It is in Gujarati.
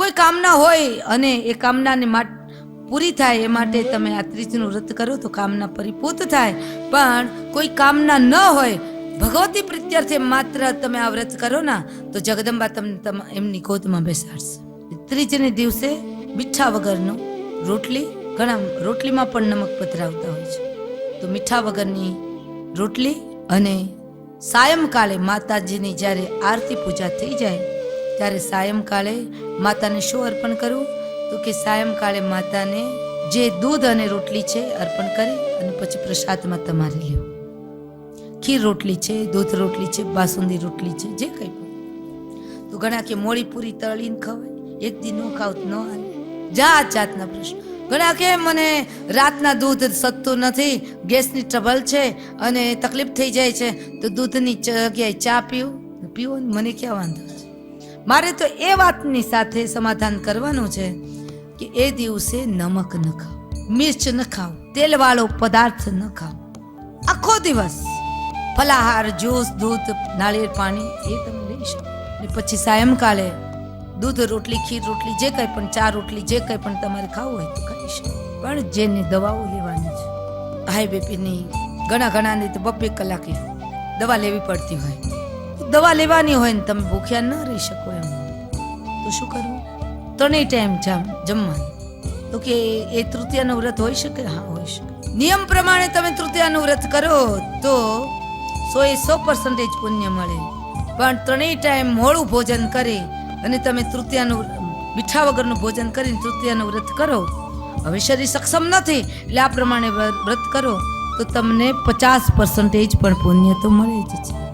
કોઈ કામના હોય અને એ કામનાને પૂરી થાય એ માટે તમે આ ત્રીજનું વ્રત કરો તો કામના પરિપૂત થાય. પણ કોઈ કામના ન હોય, ભગવતી પ્રત્યર્થે માત્ર તમે આ વ્રત કરો ના, તો જગદંબા તમને તમ- એમની ગોદમાં બેસાડશે. ત્રીજને દિવસે મીઠા વગરનું રોટલી, ઘણા રોટલીમાં પણ નમક પધરાવતા હોય છે. તો મીઠા વગરની રોટલી અને સાયંકાલે માતાજીની જ્યારે આરતી પૂજા થઈ જાય ત્યારે સાયંકાળે માતાને શું અર્પણ કરવું? તો કે સાયંકાળે માતાને જે દૂધ અને રોટલી છે અર્પણ કરી અને પછી પ્રસાદમાં તમારે લેવું ખીર રોટલી છે, દૂધ રોટલી છે, બાસુંદી રોટલી છે, જે કંઈ પણ. તો ઘણા કે મોડી પૂરી તળીને ખવાય, એક દી ન ખાવ ન હાલે. જાત જાતના પ્રશ્ન. ઘણા કે મને રાતના દૂધ સતતું નથી, ગેસની ટ્રબલ છે અને તકલીફ થઈ જાય છે, તો દૂધની જગ્યાએ ચા પીવું? પીવો મને ક્યાં વાંધો? મારે તો એ વાતની સાથે સમાધાન કરવાનું છે કે એ દિવસે નમક ન ખાવ, મિર્ચ ન ખાવ, તેલવાળો પદાર્થ ન ખાવ. આખો દિવસ ફલાહાર, જ્યુસ, દૂધ, નાળિયેર પાણી એ તમે લઈ શકો. પછી સાયંકાળે દૂધ, રોટલી, ખીર, રોટલી, જે કંઈ પણ, ચા, રોટલી, જે કંઈ પણ તમારે ખાવું હોય તો ખાઈ શકો. પણ જેની દવાઓ લેવાની છે હાઈ બીપીની ઘણા ઘણાની તો બબ્બે કલાકે દવા લેવી પડતી હોય. દવા લેવાની હોય ને તમે ભૂખ્યા ન રહી શકો એમ. તો શું કરવું? ત્રણેય ટાઈમ જામ જમવાનું. તો કે એ તૃતીયાનું વ્રત હોઈ શકે? હા હોઈ શકે. નિયમ પ્રમાણે તમે તૃતીયાનું વ્રત કરો તો સો એ સો પર્સન્ટેજ પુણ્ય મળે. પણ ત્રણેય ટાઈમ મોડું ભોજન કરી અને તમે તૃતીયાનું મીઠા વગરનું ભોજન કરીને તૃતીયાનું વ્રત કરો. હવે શરીર સક્ષમ નથી, એટલે આ પ્રમાણે વ્રત કરો. તો તમને પચાસ પર્સન્ટેજ પણ પુણ્ય તો મળે જ છે.